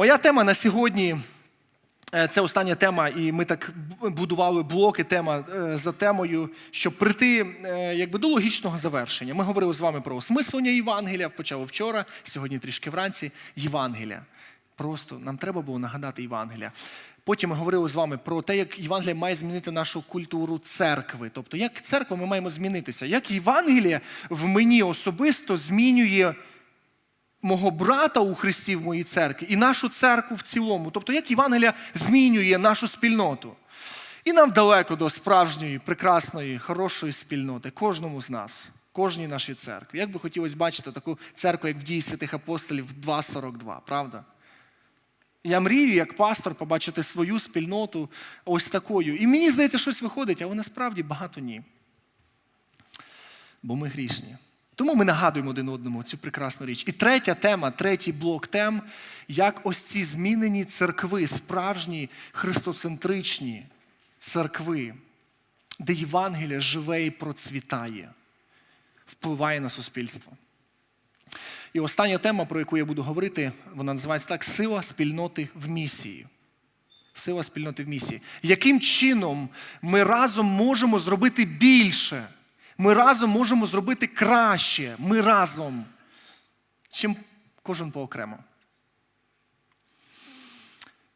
Моя тема на сьогодні е, це остання тема, і ми так будували блоки тема е, за темою, щоб прийти е, якби, до логічного завершення. Ми говорили з вами про осмислення Євангелія, почали вчора, сьогодні трішки вранці. Євангелія. Просто нам треба було нагадати Євангелія. Потім ми говорили з вами про те, як Євангелія має змінити нашу культуру церкви. Тобто, як церква ми маємо змінитися, як Євангелія в мені особисто змінює мого брата у Христі в моїй церкві і нашу церкву в цілому. Тобто, як Євангелія змінює нашу спільноту. І нам далеко до справжньої, прекрасної, хорошої спільноти, кожному з нас, кожній нашій церкві. Як би хотілося бачити таку церкву, як в дії святих апостолів 2.42, правда? Я мрію, як пастор, побачити свою спільноту ось такою. І мені здається, щось виходить, але насправді багато ні. Бо ми грішні. Тому ми нагадуємо один одному цю прекрасну річ. І третя тема, третій блок тем, як ось ці змінені церкви, справжні христоцентричні церкви, де Євангелія живе і процвітає, впливає на суспільство. І остання тема, про яку я буду говорити, вона називається так: сила спільноти в місії. Сила спільноти в місії. Яким чином ми разом можемо зробити більше? Ми разом можемо зробити краще. Ми разом, чим кожен поокремо.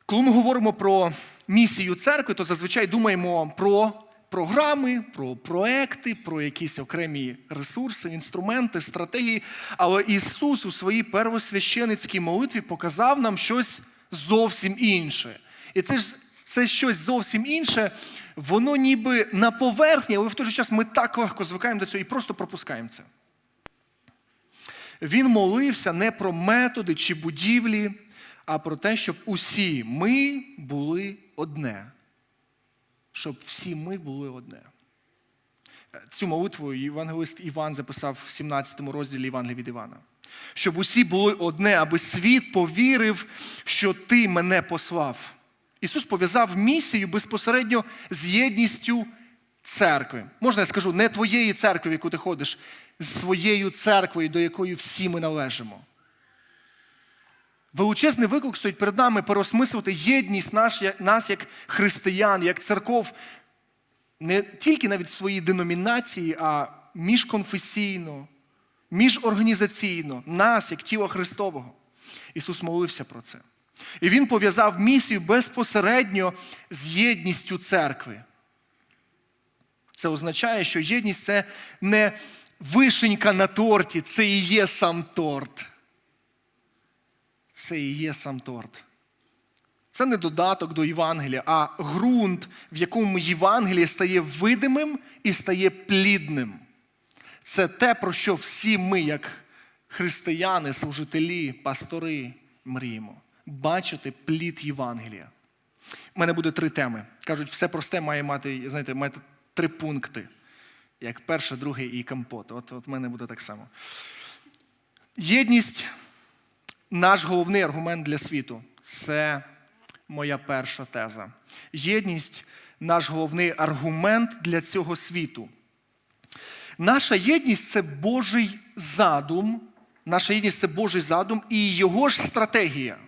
Коли ми говоримо про місію церкви, то зазвичай думаємо про програми, про проекти, про якісь окремі ресурси, інструменти, стратегії. Але Ісус у своїй первосвященицькій молитві показав нам щось зовсім інше. І це ж це щось зовсім інше, воно ніби на поверхні, але в той же час ми так легко звикаємо до цього і просто пропускаємо це. Він молився не про методи чи будівлі, а про те, щоб усі ми були одне. Щоб всі ми були одне. Цю молитву євангелист Іван записав в 17 розділі Євангелія від Івана. Щоб усі були одне, аби світ повірив, що ти мене послав. Ісус пов'язав місію безпосередньо з єдністю церкви. Можна я скажу, не твоєї церкви, в яку ти ходиш, з своєю церквою, до якої всі ми належимо. Величезний виклик стоїть перед нами переосмислювати єдність наш, нас як християн, як церков, не тільки навіть в своїй деномінації, а міжконфесійно, міжорганізаційно, нас, як тіло Христового. Ісус молився про це. І Він пов'язав місію безпосередньо з єдністю церкви. Це означає, що єдність це не вишенька на торті, це і є сам торт це і є сам торт. Це не додаток до Євангелія, а ґрунт, в якому Євангеліє стає видимим і стає плідним. Це те, про що всі ми, як християни, служителі, пастори, мріємо. Бачити плід Євангелія. У мене буде три теми. Кажуть, все просте має мати, знаєте, мати три пункти. Як перше, друге і компот. От от в мене буде так само. Єдність наш головний аргумент для світу це моя перша теза. Єдність наш головний аргумент для цього світу. Наша єдність це Божий задум. Наша єдність це Божий задум і його ж стратегія.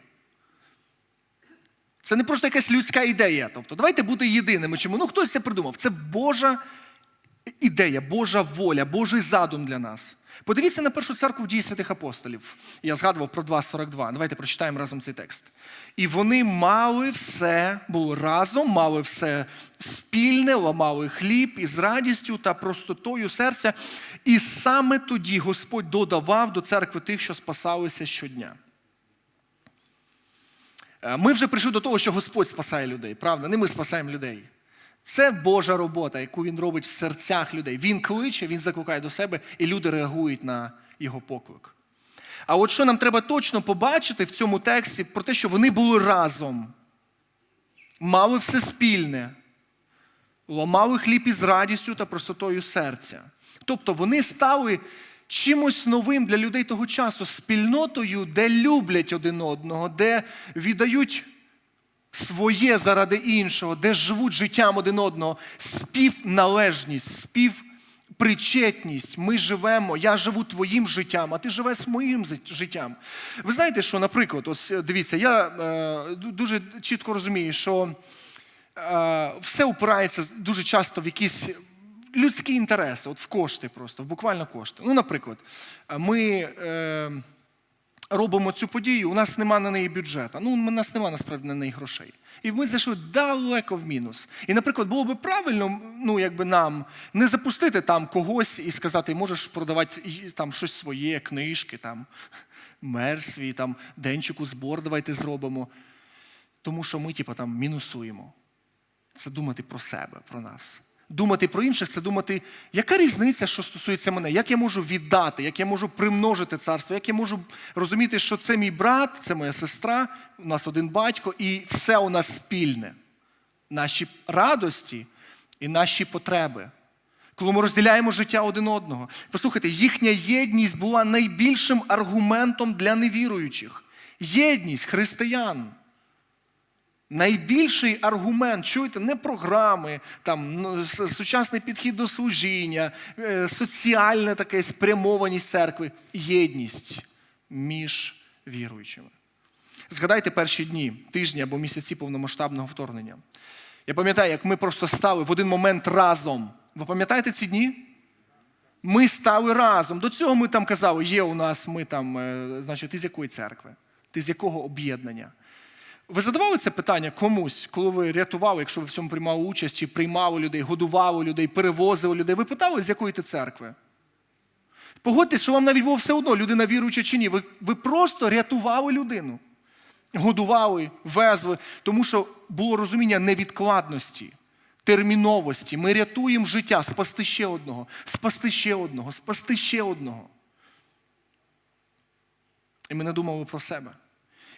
Це не просто якась людська ідея. Тобто, давайте бути єдиними. Чому? Ну, хтось це придумав. Це Божа ідея, Божа воля, Божий задум для нас. Подивіться на першу церкву в дії святих апостолів. Я згадував про 2.42. Давайте прочитаємо разом цей текст. І вони мали все, були разом, мали все спільне, ламали хліб із радістю та простотою серця. І саме тоді Господь додавав до церкви тих, що спасалися щодня. Е, ми вже прийшли до того, що Господь спасає людей, правда? Не ми спасаємо людей. Це Божа робота, яку він робить в серцях людей. Він кличе, він закликає до себе, і люди реагують на його поклик. А от що нам треба точно побачити в цьому тексті про те, що вони були разом, мали все спільне, ламали хліб із радістю та простотою серця. Тобто вони стали чимось новим для людей того часу, спільнотою, де люблять один одного, де віддають своє заради іншого, де живуть життям один одного, співналежність, причетність. Ми живемо, я живу твоїм життям, а ти живеш моїм життям. Ви знаєте, що, наприклад, ось е, дивіться, я е, дуже чітко розумію, що е, все упирається дуже часто в якісь людські інтереси, от в кошти просто, в буквально кошти. Ну, наприклад, ми. Е, робимо цю подію, у нас нема на неї бюджету. Ну, у нас нема насправді на неї грошей. І ми зайшли далеко в мінус. І, наприклад, було би правильно, ну, якби нам не запустити там когось і сказати, можеш продавати там щось своє, книжки, там, мер свій, там, денчику збор давайте зробимо. Тому що ми, типу, там, мінусуємо. Це думати про себе, про нас. Думати про інших це думати, яка різниця, що стосується мене, як я можу віддати, як я можу примножити царство, як я можу розуміти, що це мій брат, це моя сестра, у нас один батько, і все у нас спільне. Наші радості і наші потреби. Коли ми розділяємо життя один одного. Послухайте, їхня єдність була найбільшим аргументом для невіруючих. Єдність християн. Найбільший аргумент, чуєте, не програми, там сучасний підхід до служіння, е, соціальна така спрямованість церкви, єдність між віруючими. Згадайте перші дні, тижні або місяці повномасштабного вторгнення. Я пам'ятаю, як ми просто стали в один момент разом. Ви пам'ятаєте ці дні? Ми стали разом. До цього ми там казали, є у нас, ми там, е, значить, ти з якої церкви? Ти з якого об'єднання? Ви задавали це питання комусь, коли ви рятували, якщо ви в цьому приймали участь, чи приймали людей, годували людей, перевозили людей? Ви питали, з якої ти церкви? Погодьтесь, що вам навіть було все одно, людина віруюча чи ні. Ви, ви просто рятували людину. Годували, везли, тому що було розуміння невідкладності, терміновості. Ми рятуємо життя, спасти ще одного, спасти ще одного, спасти ще одного. І ми не думали про себе.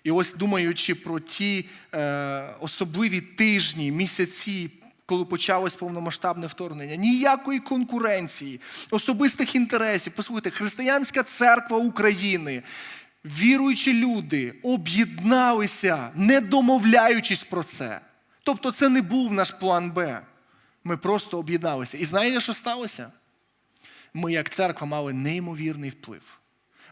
І ось думаючи про ті е, особливі тижні, місяці, коли почалось повномасштабне вторгнення, ніякої конкуренції, особистих інтересів. Послухайте, християнська церква України, віруючі люди об'єдналися, не домовляючись про це. Тобто, це не був наш план Б. Ми просто об'єдналися. І знаєте, що сталося? Ми, як церква, мали неймовірний вплив.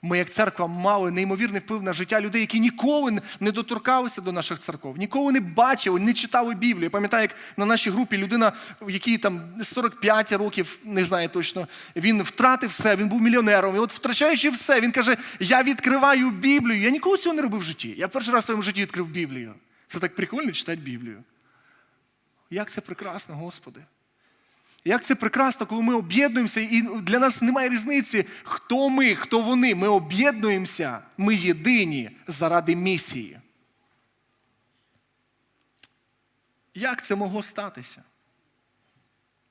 Ми, як церква, мали неймовірний вплив на життя людей, які ніколи не доторкалися до наших церков, ніколи не бачили, не читали Біблію. Я пам'ятаю, як на нашій групі людина, якій там 45 років, не знаю точно, він втратив все, він був мільйонером. І от втрачаючи все, він каже: Я відкриваю Біблію. Я ніколи цього не робив в житті. Я перший раз в своєму житті відкрив Біблію. Це так прикольно читати Біблію. Як це прекрасно, Господи. Як це прекрасно, коли ми об'єднуємося, і для нас немає різниці, хто ми, хто вони. Ми об'єднуємося, ми єдині заради місії. Як це могло статися?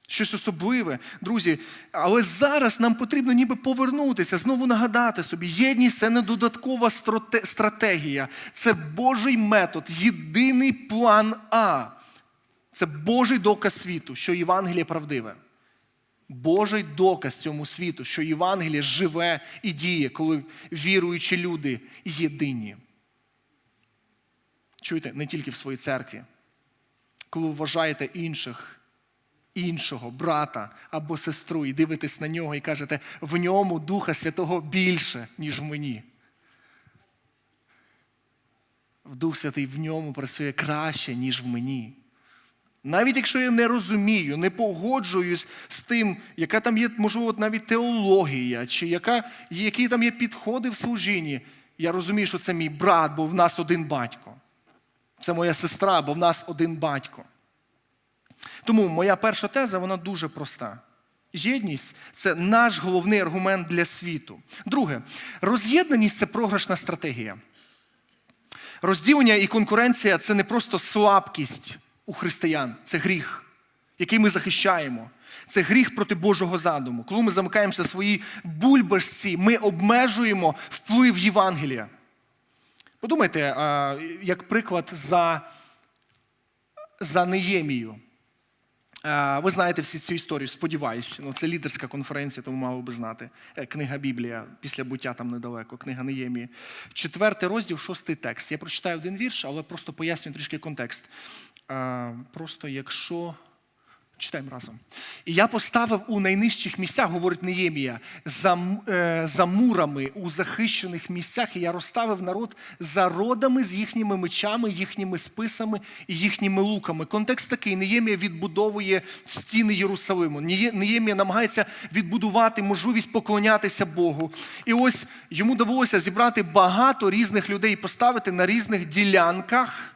Щось особливе, друзі. Але зараз нам потрібно ніби повернутися, знову нагадати собі, єдність це не додаткова стратегія, це Божий метод, єдиний план А. Це Божий доказ світу, що Євангеліє правдиве. Божий доказ цьому світу, що Євангеліє живе і діє, коли віруючі люди єдині. Чуєте, не тільки в своїй церкві. Коли вважаєте інших, іншого брата або сестру, і дивитесь на нього і кажете, в ньому Духа Святого більше, ніж в мені. В Дух Святий в ньому працює краще, ніж в мені. Навіть якщо я не розумію, не погоджуюсь з тим, яка там є, можливо, навіть теологія, чи яка, які там є підходи в служінні, я розумію, що це мій брат, бо в нас один батько. Це моя сестра, бо в нас один батько. Тому моя перша теза, вона дуже проста. Єдність це наш головний аргумент для світу. Друге, роз'єднаність це програшна стратегія. Розділення і конкуренція це не просто слабкість у християн, це гріх, який ми захищаємо. Це гріх проти Божого задуму. Коли ми замикаємося в своїй бульбашці, ми обмежуємо вплив Євангелія. Подумайте, як приклад за, за Неємію. Ви знаєте всі цю історію, сподіваюся. Ну, це лідерська конференція, тому мало би знати. Е, Книга Біблія, після буття там недалеко, книга Неємії. Четвертий розділ, шостий текст. Я прочитаю один вірш, але просто пояснюю трішки контекст. А, Просто якщо Читаємо разом. І я поставив у найнижчих місцях, говорить Неємія, за, е, за мурами у захищених місцях, і я розставив народ за родами з їхніми мечами, їхніми списами і їхніми луками. Контекст такий: Неємія відбудовує стіни Єрусалиму. Неємія намагається відбудувати можливість поклонятися Богу. І ось йому довелося зібрати багато різних людей поставити на різних ділянках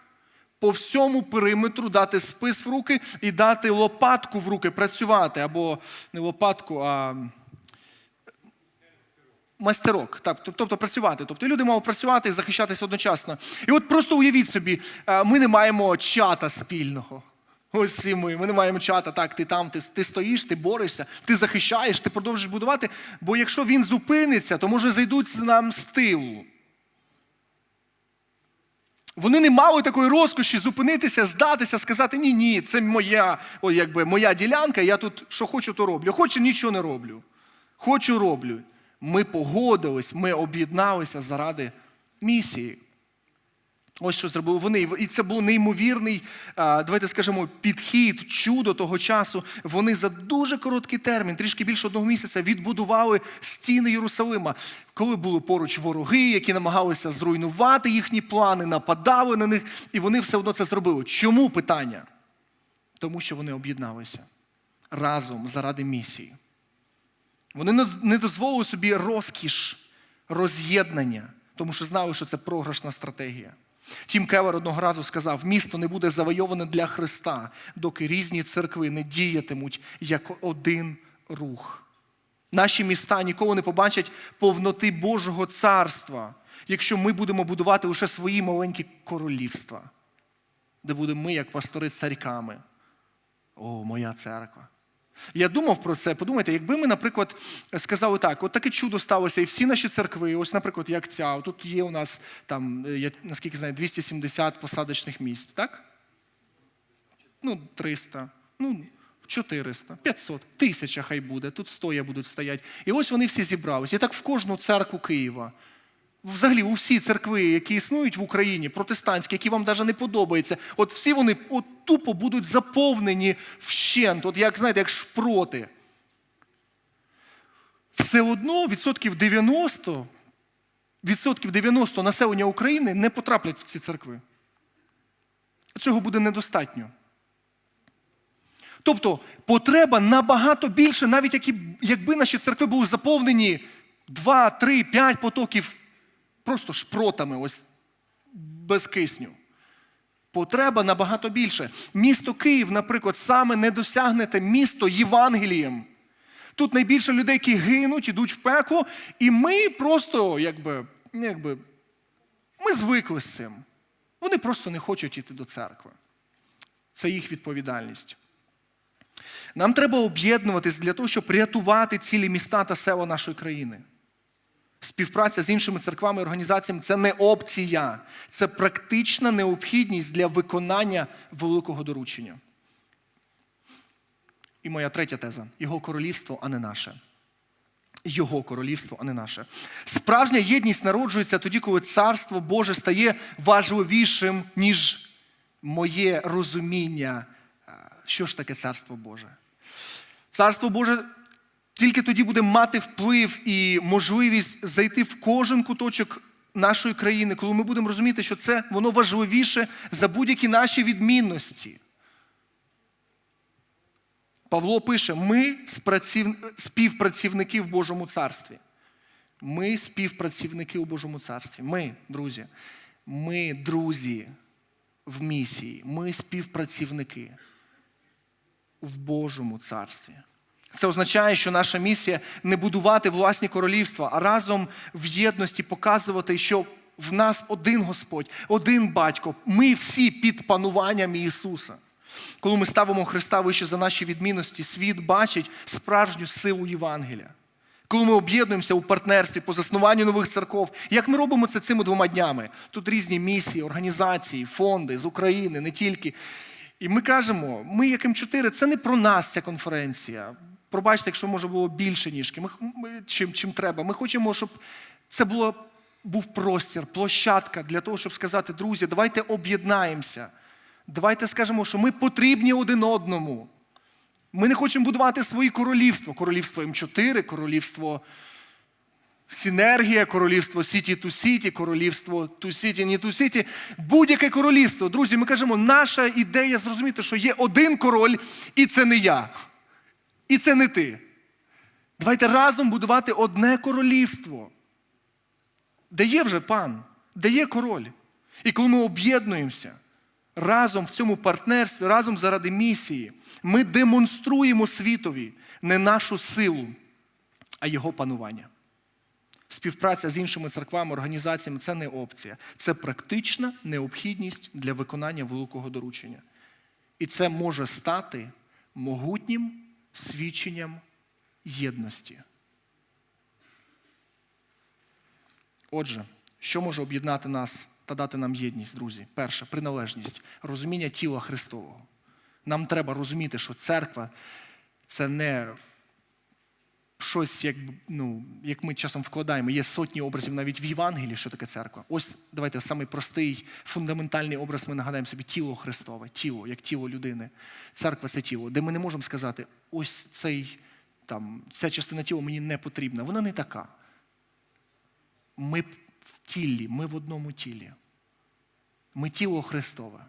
по всьому периметру дати спис в руки і дати лопатку в руки працювати. Або не лопатку, а мастерок. Так, тобто працювати. Тобто люди мали працювати і захищатися одночасно. І от просто уявіть собі, е, ми не маємо чата спільного. Ось всі ми. Ми не маємо чата. Так, ти там, ти, ти стоїш, ти борешся, ти захищаєш, ти продовжуєш будувати. Бо якщо він зупиниться, то може зайдуть нам з тилу. Вони не мали такої розкоші зупинитися, здатися, сказати: ні, ні, це моя, о, якби, моя ділянка, я тут що хочу, то роблю. Хочу, нічого не роблю. Хочу, роблю. Ми погодились, ми об'єдналися заради місії. Ось що зробили вони. І це був неймовірний, давайте скажемо, підхід, чудо того часу. Вони за дуже короткий термін, трішки більше одного місяця, відбудували стіни Єрусалима. Коли були поруч вороги, які намагалися зруйнувати їхні плани, нападали на них, і вони все одно це зробили. Чому питання? Тому що вони об'єдналися разом заради місії. Вони не- дозволили собі розкіш, роз'єднання, тому що знали, що це програшна стратегія. Тім Кевер одного разу сказав: місто не буде завойоване для Христа, доки різні церкви не діятимуть як один рух. Наші міста ніколи не побачать повноти Божого царства, якщо ми будемо будувати лише свої маленькі королівства, де будемо ми, як пастори, царьками. О, моя церква. Я думав про це. Подумайте, якби ми, наприклад, сказали так: от таке чудо сталося, і всі наші церкви, ось, наприклад, як ця, тут є у нас там, е, я наскільки знаю, 270 посадочних місць, так? Ну, 300, ну, 400, 500, тисяча хай буде, тут стоя будуть стоять. І ось вони всі зібралися. І так в кожну церкву Києва. Взагалі, у всі церкви, які існують в Україні, протестантські, які вам навіть не подобаються, от всі вони от тупо будуть заповнені вщент, от як знаєте, як шпроти. Все одно відсотків 90, відсотків 90 населення України не потраплять в ці церкви. Цього буде недостатньо. Тобто потреба набагато більше, навіть якби наші церкви були заповнені 2, 3, 5 потоків просто шпротами, ось без кисню. Потреба набагато більше. Місто Київ, наприклад, саме не досягнете місто Євангелієм. Тут найбільше людей, які гинуть, ідуть в пекло, і ми просто, якби, якби, ми звикли з цим. Вони просто не хочуть йти до церкви. Це їх відповідальність. Нам треба об'єднуватись для того, щоб рятувати цілі міста та села нашої країни. Співпраця з іншими церквами і організаціями це не опція, це практична необхідність для виконання великого доручення. І моя третя теза його королівство, а не наше. Його королівство, а не наше. Справжня єдність народжується тоді, коли царство Боже стає важливішим, ніж моє розуміння, що ж таке царство Боже. Царство Боже тільки тоді буде мати вплив і можливість зайти в кожен куточок нашої країни, коли ми будемо розуміти, що це воно важливіше за будь-які наші відмінності. Павло пише: ми співпрацівники в Божому царстві. Ми співпрацівники у Божому царстві. Ми, друзі, ми друзі в місії, ми співпрацівники в Божому царстві. Це означає, що наша місія не будувати власні королівства, а разом в єдності показувати, що в нас один Господь, один батько. Ми всі під пануванням Ісуса. Коли ми ставимо Христа вище за наші відмінності, світ бачить справжню силу Євангелія. Коли ми об'єднуємося у партнерстві по заснуванню нових церков, як ми робимо це цими двома днями? Тут різні місії, організації, фонди з України, не тільки. І ми кажемо, ми, як М4, це не про нас ця конференція. Пробачте, якщо може було більше ніжки, ми, ми, чим, чим треба. Ми хочемо, щоб це було, був простір, площадка для того, щоб сказати, друзі, давайте об'єднаємося. Давайте скажемо, що ми потрібні один одному. Ми не хочемо будувати свої королівства. Королівство М4, королівство Синергія, королівство Сіті ту Сіті, королівство ту Сіті, не ту Сіті. Будь-яке королівство. Друзі, ми кажемо, наша ідея зрозуміти, що є один король, і це не я. І це не ти. Давайте разом будувати одне королівство, де є вже пан, де є король. І коли ми об'єднуємося разом в цьому партнерстві, разом заради місії, ми демонструємо світові не нашу силу, а його панування. Співпраця з іншими церквами, організаціями це не опція, це практична необхідність для виконання великого доручення. І це може стати могутнім свідченням єдності. Отже, що може об'єднати нас та дати нам єдність, друзі? Перше, приналежність, розуміння тіла Христового. Нам треба розуміти, що церква це не щось, як, ну, як ми часом вкладаємо. Є сотні образів навіть в Євангелії, що таке церква. Ось давайте самий простий, фундаментальний образ ми нагадаємо собі тіло Христове, тіло, як тіло людини. Церква це тіло, де ми не можемо сказати, ось цей, там, ця частина тіла мені не потрібна. Вона не така. Ми в тілі, ми в одному тілі. Ми тіло Христове.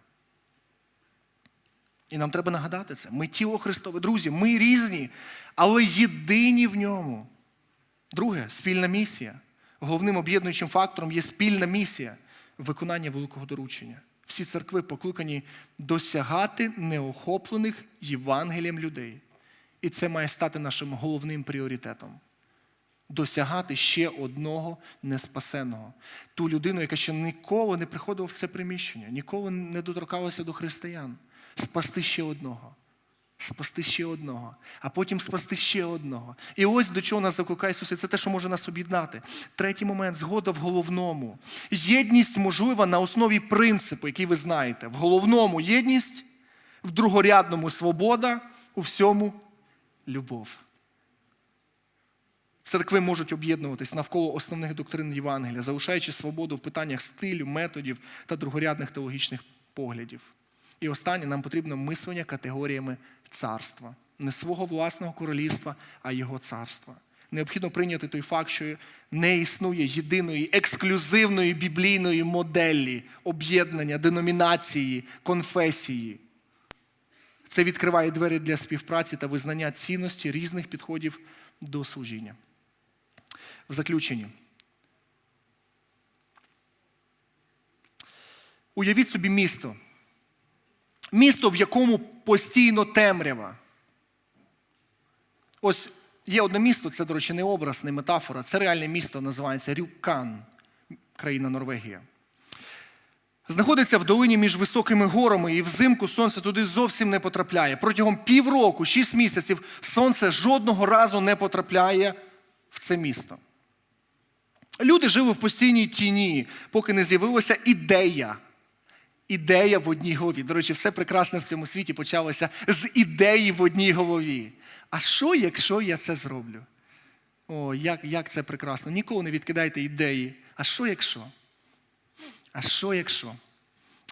І нам треба нагадати це. Ми тіло Христове. Друзі, ми різні, але єдині в ньому. Друге, спільна місія. Головним об'єднуючим фактором є спільна місія виконання великого доручення. Всі церкви покликані досягати неохоплених Євангелієм людей. І це має стати нашим головним пріоритетом. Досягати ще одного неспасеного. Ту людину, яка ще ніколи не приходила в це приміщення, ніколи не доторкалася до християн. Спасти ще одного. Спасти ще одного, а потім спасти ще одного. І ось до чого нас закликає Ісус, це те, що може нас об'єднати. Третій момент згода в головному. Єдність можлива на основі принципу, який ви знаєте. В головному єдність, в другорядному свобода, у всьому любов. Церкви можуть об'єднуватись навколо основних доктрин Євангелія, залишаючи свободу в питаннях стилю, методів та другорядних теологічних поглядів. І останнє нам потрібно мислення категоріями царства, не свого власного королівства, а його царства. Необхідно прийняти той факт, що не існує єдиної ексклюзивної біблійної моделі об'єднання, деномінації, конфесії. Це відкриває двері для співпраці та визнання цінності різних підходів до служіння. В заключенні. Уявіть собі місто. Місто, в якому постійно темрява. Ось є одне місто, це, до речі, не образ, не метафора. Це реальне місто, називається Рюкан, країна Норвегія. Знаходиться в долині між високими горами, і взимку сонце туди зовсім не потрапляє. Протягом півроку, шість місяців, сонце жодного разу не потрапляє в це місто. Люди жили в постійній тіні, поки не з'явилася ідея. Ідея в одній голові. До речі, все прекрасне в цьому світі почалося з ідеї в одній голові. А що, якщо я це зроблю? О, як як це прекрасно. Ніколи не відкидайте ідеї. А що якщо? А що якщо?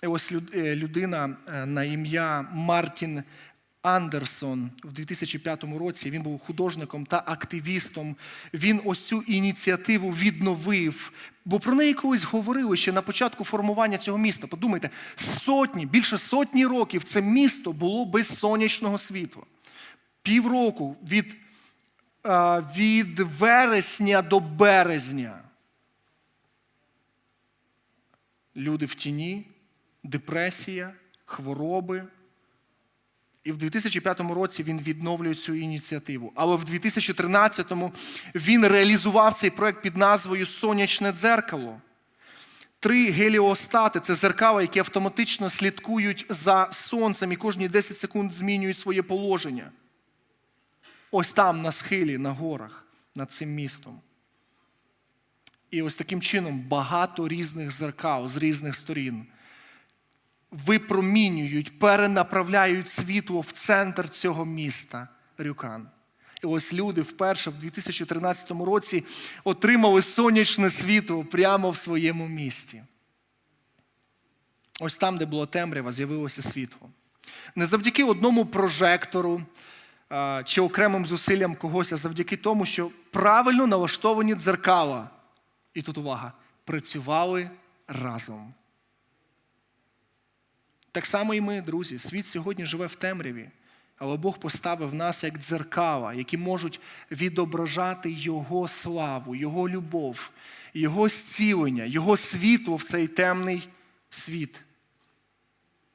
І ось людина на ім'я Мартін Андерсон в 2005 році він був художником та активістом. Він ось цю ініціативу відновив, бо про неї колись говорили ще на початку формування цього міста. Подумайте, сотні, більше сотні років це місто було без сонячного світла. Півроку від, від вересня до березня. Люди в тіні, депресія, хвороби. І в 2005 році він відновлює цю ініціативу. Але в 2013-му він реалізував цей проект під назвою Сонячне дзеркало. Три геліостати це зеркала, які автоматично слідкують за сонцем і кожні 10 секунд змінюють своє положення. Ось там, на схилі, на горах, над цим містом. І ось таким чином багато різних зеркал з різних сторін випромінюють, перенаправляють світло в центр цього міста Рюкан. І ось люди вперше в 2013 році отримали сонячне світло прямо в своєму місті. Ось там, де було темрява, з'явилося світло. Не завдяки одному прожектору, чи окремим зусиллям когось, а завдяки тому, що правильно налаштовані дзеркала. І тут увага, працювали разом. Так само і ми, друзі. Світ сьогодні живе в темряві, але Бог поставив нас як дзеркала, які можуть відображати Його славу, Його любов, Його зцілення, Його світло в цей темний світ.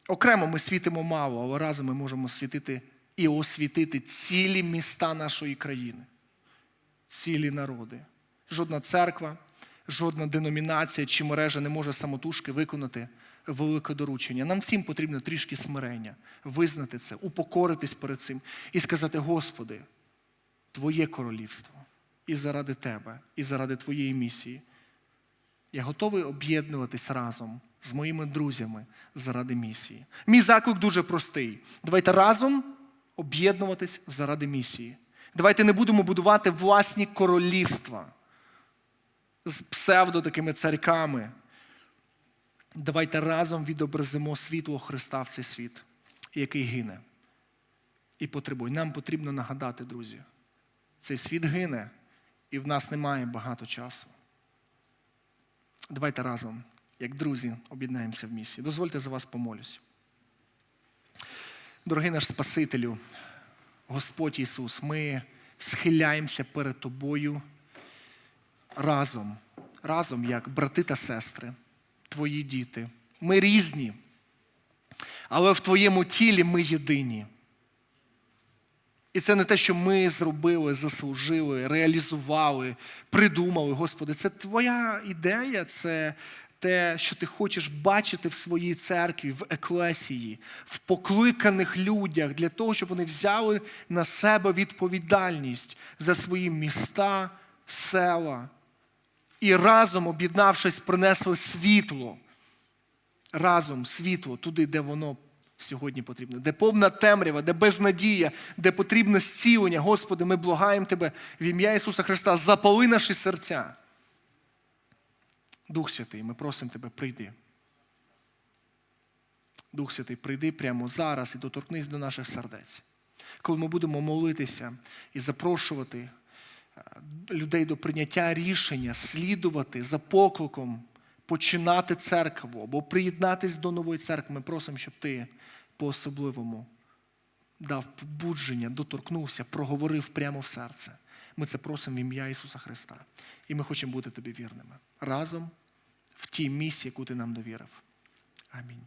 Окремо ми світимо мало, але разом ми можемо світити і освітити цілі міста нашої країни, цілі народи. Жодна церква, жодна деномінація чи мережа не може самотужки виконати велике доручення. Нам всім потрібно трішки смирення, визнати це, упокоритись перед цим і сказати: Господи, Твоє королівство і заради Тебе, і заради Твоєї місії. Я готовий об'єднуватись разом з моїми друзями заради місії. Мій заклик дуже простий. Давайте разом об'єднуватись заради місії. Давайте не будемо будувати власні королівства з псевдо такими царьками. Давайте разом відобразимо світло Христа в цей світ, який гине і потребує. Нам потрібно нагадати, друзі, цей світ гине, і в нас немає багато часу. Давайте разом, як друзі, об'єднаємося в місії. Дозвольте за вас помолюсь. Дорогий наш Спасителю, Господь Ісус, ми схиляємося перед Тобою разом, разом, як брати та сестри, Твої діти. Ми різні, але в Твоєму тілі ми єдині. І це не те, що ми зробили, заслужили, реалізували, придумали, Господи. Це Твоя ідея, це те, що ти хочеш бачити в своїй церкві, в еклесії, в покликаних людях для того, щоб вони взяли на себе відповідальність за свої міста, села і разом, об'єднавшись, принесли світло. Разом світло туди, де воно сьогодні потрібне, де повна темрява, де безнадія, де потрібне зцілення. Господи, ми благаємо Тебе в ім'я Ісуса Христа, запали наші серця. Дух Святий, ми просимо Тебе, прийди. Дух Святий, прийди прямо зараз і доторкнись до наших сердець. Коли ми будемо молитися і запрошувати людей до прийняття рішення, слідувати за покликом, починати церкву або приєднатись до нової церкви, ми просимо, щоб ти по-особливому дав побудження, доторкнувся, проговорив прямо в серце. Ми це просимо в ім'я Ісуса Христа. І ми хочемо бути тобі вірними разом в тій місії, яку ти нам довірив. Амінь.